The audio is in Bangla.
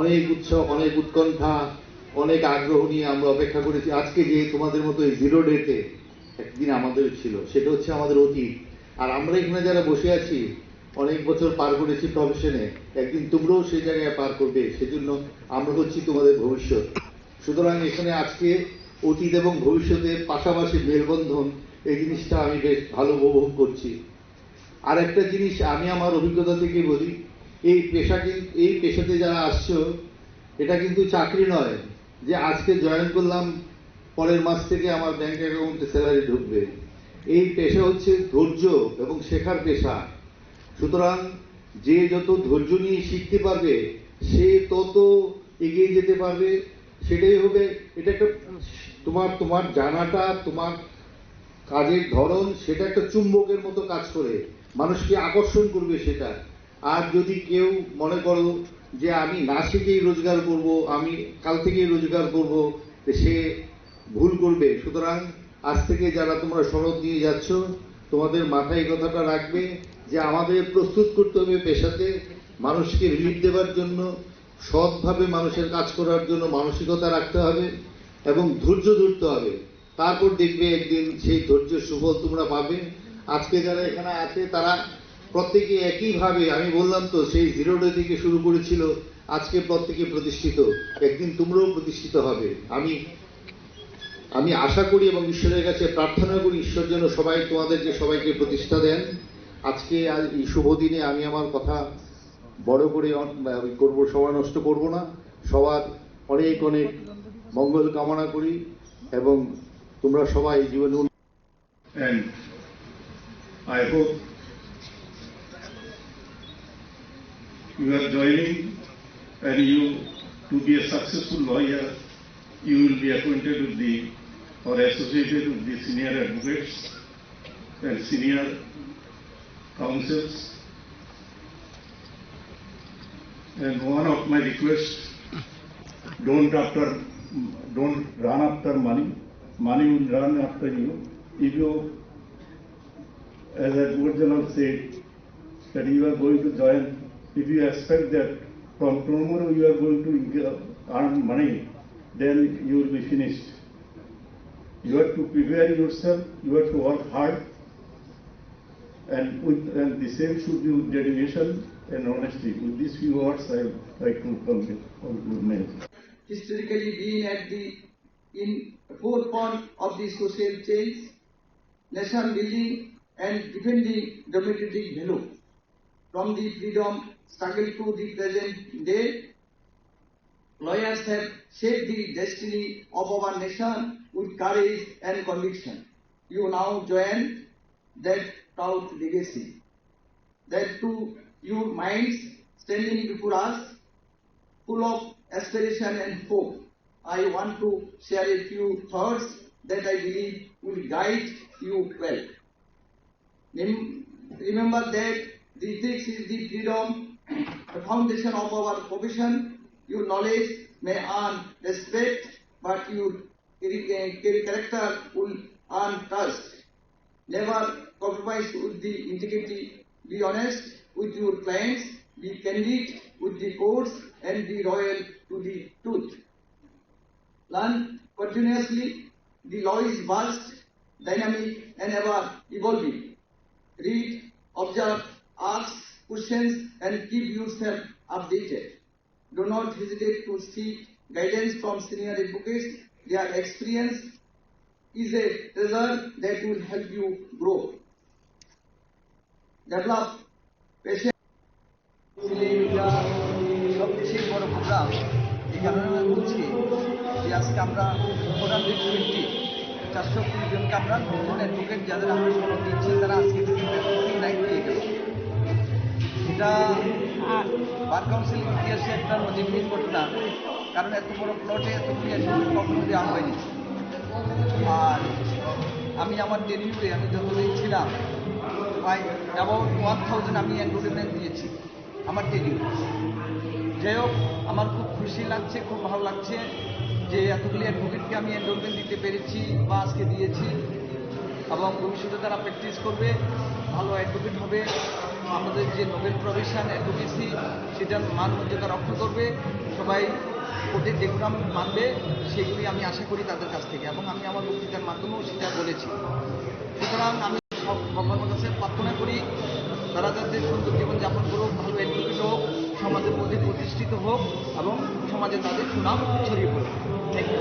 অনেক উৎসব, অনেক উৎকণ্ঠা, অনেক আগ্রহ নিয়ে আমরা অপেক্ষা করেছি। আজকে যে তোমাদের মতো এই জিরো ডেতে একদিন আমাদের ছিল, সেটা হচ্ছে আমাদের অতীত। আর আমরা এখানে যারা বসে আছি, অনেক বছর পার করেছি প্রফেশনে একদিন তোমরাও সেই জায়গায় পার করবে, সেজন্য আমরা হচ্ছি তোমাদের ভবিষ্যৎ। সুতরাং এখানে আজকে অতীত এবং ভবিষ্যতের পাশাপাশি মেলবন্ধন, এই জিনিসটা আমি বেশ ভালো উপভোগ করছি। আর একটা জিনিস আমি আমার অভিজ্ঞতা থেকে বলি এই পেশা এই পেশাতে যারা আসছো, এটা কিন্তু চাকরি নয়। যে আজকে জয়েন করলাম, পরের মাস থেকে আমার ব্যাংক অ্যাকাউন্টে স্যালারি ঢুকবে। এই পেশা হচ্ছে ধৈর্য এবং শেখার পেশা। সুতরাং যে যত ধৈর্য নিয়ে শিখতে পারবে, সে তত এগিয়ে যেতে পারবে। সেটাই হবে, এটা একটা, তোমার তোমার জানাটা, তোমার কাজের ধরন, সেটা একটা চুম্বকের মতো কাজ করে। মানুষকে আকর্ষণ করবে সেটা। আর যদি কেউ মনে করো যে আমি না শিখেই রোজগার করব, আমি কাল থেকেই রোজগার করব সে ভুল করবে। সুতরাং আজ থেকে যারা তোমরা সনদ নিয়ে যাচ্ছ, তোমাদের মাথায় কথাটা রাখবে যে আমাদের প্রস্তুত করতে হবে পেশাতে, মানুষকে রিলিফ দেওয়ার জন্য, সৎভাবে মানুষের কাজ করার জন্য মানসিকতা রাখতে হবে এবং ধৈর্য ধরতে হবে। তারপর দেখবে একদিন সেই ধৈর্যের সুফল তোমরা পাবে। আজকে যারা এখানে আছে, তারা প্রত্যেকে একইভাবে, আমি বললাম তো, সেই জিরো ডে থেকে শুরু করেছিল, আজকে প্রত্যেকে প্রতিষ্ঠিত, একদিন তোমরাও প্রতিষ্ঠিত হবে। আমি আমি আশা করি এবং ঈশ্বরের কাছে প্রার্থনা করি, ঈশ্বর যেন সবাই তোমাদেরকে সবাইকে প্রতিষ্ঠা দেন। আজকে আজ এই শুভ দিনে আমি আমার কথা বড় করে আমি সময় নষ্ট করব না। সবার অনেক অনেক মঙ্গল কামনা করি এবং তোমরা সবাই জীবনে I hope you are joining and you, to be a successful lawyer, you will be acquainted with the, or associated with the senior advocates and senior counsels. And one of my requests, don't after, don't run after money. Money will run after you. If you, as Advocate General said, that you are going to join, if you expect that from tomorrow you are going to earn money, then you will be finished. You have to prepare yourself, you have to work hard, and with, and the same should be dedication and honesty. With these few words, I would like to conclude my historically been at the in forefront of the social change, nation building and defending democratic value. From the freedom struggle to the present day, lawyers have shaped the destiny of our nation with courage and conviction. You now join that proud legacy. That to your minds standing before us full of aspiration and hope. I want to share a few thoughts that I believe will guide you well. Remember that the ethics is the freedom, the foundation of our profession. Your knowledge may earn respect, but your character will earn trust. Never compromise with the integrity. Be honest with your clients. Be candid with the courts and be loyal to the truth. Learn continuously. The law is vast, dynamic, and ever evolving. Read, observe, ask questions, and keep yourself updated. Do not hesitate to seek guidance from senior advocates. Their experience is a treasure that will help you grow. Develop patience. এটা সব দেশের বড় প্রোগ্রাম এই কারণে আমি বলছি যে আজকে আমরা হান্ড্রেড টোয়েন্টি চারশো কুড়ি জনকে আমরা নতুন অ্যাডভোকেট যাদের আমরা সনদ দিচ্ছি তারা আজকে থেকে লাইট পেয়ে গেল এটা বার কাউন্সিল ইতিহাসে একটা নজিরবিহীন ঘটনা। কারণ এত বড় প্লটে অ্যাডভোকেট কখনো দেওয়া হয়নি। আর আমি আমার টেনিউরে আমি যতদিন ছিলাম, প্রায় অ্যাবাউট ওয়ান থাউজেন্ড আমি অ্যাডভার্টাইজমেন্ট দিয়েছি আমার টেনিউর যাই হোক, আমার খুব খুশি লাগছে, খুব ভালো লাগছে যে এতগুলি অ্যাডভোকেটকে আমি এনরোলমেন্ট দিতে পেরেছি বা আজকে দিয়েছি এবং ভবিষ্যতে তারা প্র্যাকটিস করবে, ভালো অ্যাডভোকেট হবে। আমাদের যে নোবেল প্রফেশন অ্যাডভোকেসি, সেটার মান মর্যাদা রক্ষা করবে, সবাই কোর্টের ডেকুরাম মানবে, সেগুলি আমি আশা করি তাদের কাছ থেকে। এবং আমি আমার বক্তৃতার মাধ্যমেও সেটা বলেছি। সুতরাং আমি সব ভগবানের কাছে প্রার্থনা করি, তারা যাতে সুন্দর জীবনযাপন করুক, ভালো এডুকেট হোক, সমাজের মধ্যে প্রতিষ্ঠিত হোক, এবং সমাজে তাদের সুনাম ছড়িয়ে পড়ুক। Thank you